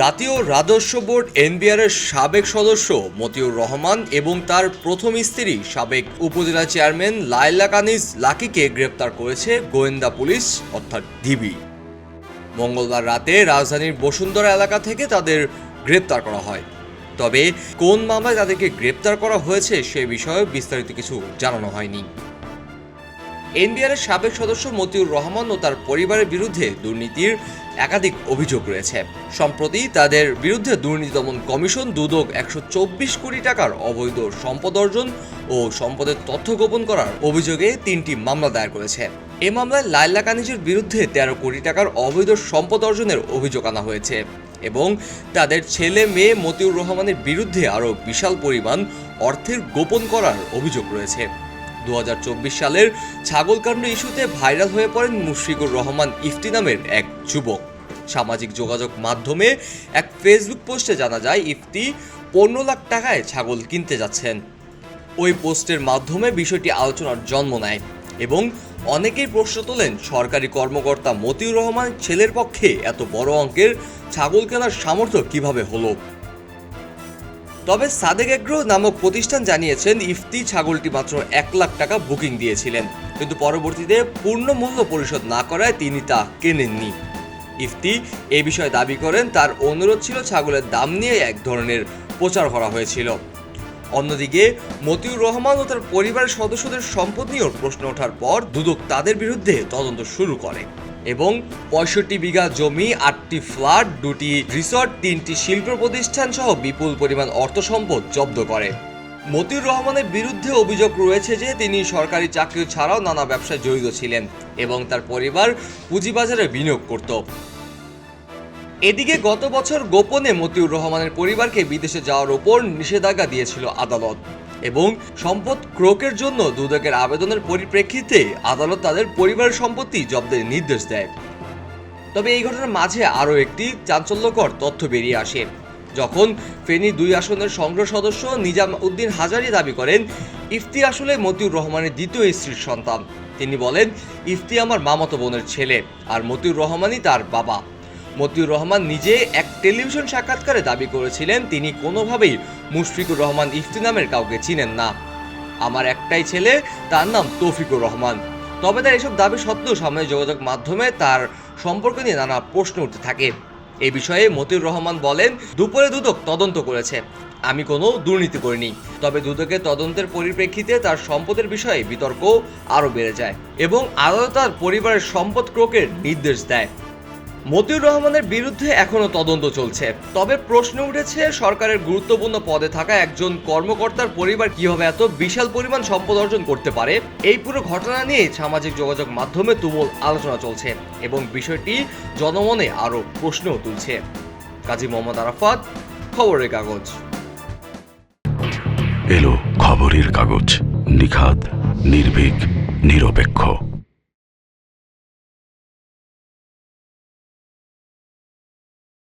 জাতীয় রাজস্ব board NBR এর সাবেক সদস্য মতিউর রহমান এবং তার প্রথম স্ত্রী সাবেক উপজেলা চেয়ারম্যান লাইলা কানিজ লাকিকে গ্রেপ্তার করেছে গোয়েন্দা পুলিশ, অর্থাৎ ডিবি। মঙ্গলবার রাতে রাজধানীর বসুন্ধরা এলাকা থেকে তাদের গ্রেপ্তার করা হয়। তবে কোন মামলায় তাদেরকে গ্রেপ্তার করা হয়েছে সে বিষয়ে বিস্তারিত কিছু জানানো হয়নি। এনবিআর এর সাবেক সদস্য মতিউর রহমান ও তার পরিবারের বিরুদ্ধে দুর্নীতির একাধিক অভিযোগ রয়েছে। সম্প্রতি তাদের বিরুদ্ধে দুর্নীতি দমন কমিশন দুদক একশো চব্বিশ কোটি টাকার অবৈধ সম্পদ অর্জন ও সম্পদের তথ্য গোপন করার অভিযোগে তিনটি মামলা দায়ের করেছে। এ মামলায় লাইলা কানিজের বিরুদ্ধে তেরো কোটি টাকার অবৈধ সম্পদ অর্জনের অভিযোগ আনা হয়েছে এবং তাদের ছেলে মেয়ে মতিউর রহমানের বিরুদ্ধে আরও বিশাল পরিমাণ অর্থের গোপন করার অভিযোগ রয়েছে। দু হাজার চব্বিশ সালের ছাগলকাণ্ড ইস্যুতে ভাইরাল হয়ে পড়েন মুশফিকুর রহমান ইফতি নামের এক যুবক। সামাজিক যোগাযোগ মাধ্যমে এক ফেসবুক পোস্টে জানা যায়, ইফতি পনেরো লাখ টাকায় ছাগল কিনতে যাচ্ছেন। ওই পোস্টের মাধ্যমে বিষয়টি আলোচনার জন্ম নেয় এবং অনেকেই প্রশ্ন তোলেন, সরকারি কর্মকর্তা মতিউর রহমান ছেলের পক্ষে এত বড় অঙ্কের ছাগল কেনার সামর্থ্য কীভাবে হলো? তবে সাদেক এগ্রো নামক প্রতিষ্ঠান জানিয়েছেন, ইফতি ছাগলটি মাত্র এক লাখ টাকা বুকিং দিয়েছিলেন। কিন্তু পরবর্তীতে পূর্ণ মূল্য পরিশোধ না করায় তিনি তা কেনেননি। ইফতি এ বিষয়ে দাবি করেন, তার অনুরোধ ছিল ছাগলের দাম নিয়ে এক ধরনের প্রচার করা হয়েছিল। অন্যদিকে, মতিউর রহমান ও তার পরিবারের সদস্যদের সম্পদ নিয়েও প্রশ্ন ওঠার পর দুদক তাদের বিরুদ্ধে তদন্ত শুরু করে। এবং পঁয়ষট্টি বিঘা জমি, আটটি ফ্ল্যাট, দুটি রিসর্ট, তিনটি শিল্প প্রতিষ্ঠান সহ বিপুল পরিমাণ অর্থ সম্পদ জব্দ করে। মতিউর রহমানের বিরুদ্ধে অভিযোগ রয়েছে যে, তিনি সরকারি চাকরি ছাড়াও নানা ব্যবসায় জড়িত ছিলেন এবং তার পরিবার পুঁজিবাজারে বিনিয়োগ করত। এদিকে গত বছর গোপনে মতিউর রহমানের পরিবারকে বিদেশে যাওয়ার ওপর নিষেধাজ্ঞা দিয়েছিল আদালত। এবং সম্পদ ক্রোকের জন্য দুদকের আবেদনের পরিপ্রেক্ষিতে আদালত তাদের পরিবারের সম্পত্তি জব্দের নির্দেশ দেয়। তবে এই ঘটনার মাঝে আরও একটি চাঞ্চল্যকর তথ্য বেরিয়ে আসে। যখন ফেনী দুই আসনের সংগ্রহ সদস্য নিজাম উদ্দিন হাজারি দাবি করেন, ইফতি আসলে মতিউর রহমানের দ্বিতীয় স্ত্রীর সন্তান। তিনি বলেন, ইফতি আমার মামাতো বোনের ছেলে আর মতিউর রহমানই তার বাবা। মতিউর রহমান নিজে এক টেলিভিশন সাক্ষাৎকারে দাবি করেছিলেন, তিনি কোনোভাবেই মুশফিকুর রহমান ইফতি নামের কাউকে চিনেন না। আমার একটাই ছেলে, তার নাম তৌফিকুর রহমান। তবে তার এসব দাবি সত্ত্বেও সামাজিক যোগাযোগ মাধ্যমে তার সম্পর্ক নিয়ে নানা প্রশ্ন উঠতে থাকে। এ বিষয়ে মতিউর রহমান বলেন, দুপুরে দুদক তদন্ত করেছে। আমি কোনো দুর্নীতি করিনি। তবে দুদকের তদন্তের পরিপ্রেক্ষিতে তার সম্পদের বিষয়ে বিতর্ক আরও বেড়ে যায় এবং আদালত তার পরিবারের সম্পদ ক্রোকের নির্দেশ দেয়। মতিউর রহমানের বিরুদ্ধে এখনও তদন্ত চলছে। তবে প্রশ্ন উঠেছে, সরকারের গুরুত্বপূর্ণ পদে থাকা একজন কর্মকর্তার পরিবার কীভাবে এত বিশাল পরিমাণ সম্পদ অর্জন করতে পারে? এই পুরো ঘটনা নিয়ে সামাজিক যোগাযোগ মাধ্যমে তুমুল আলোচনা চলছে এবং বিষয়টি জনমনে আরও প্রশ্নও তুলছে। কাজী মোহাম্মদ আরাফাত, খবরের কাগজ। এলো খবরের কাগজ। নিখাদ, নির্ভীক, নিরপেক্ষ।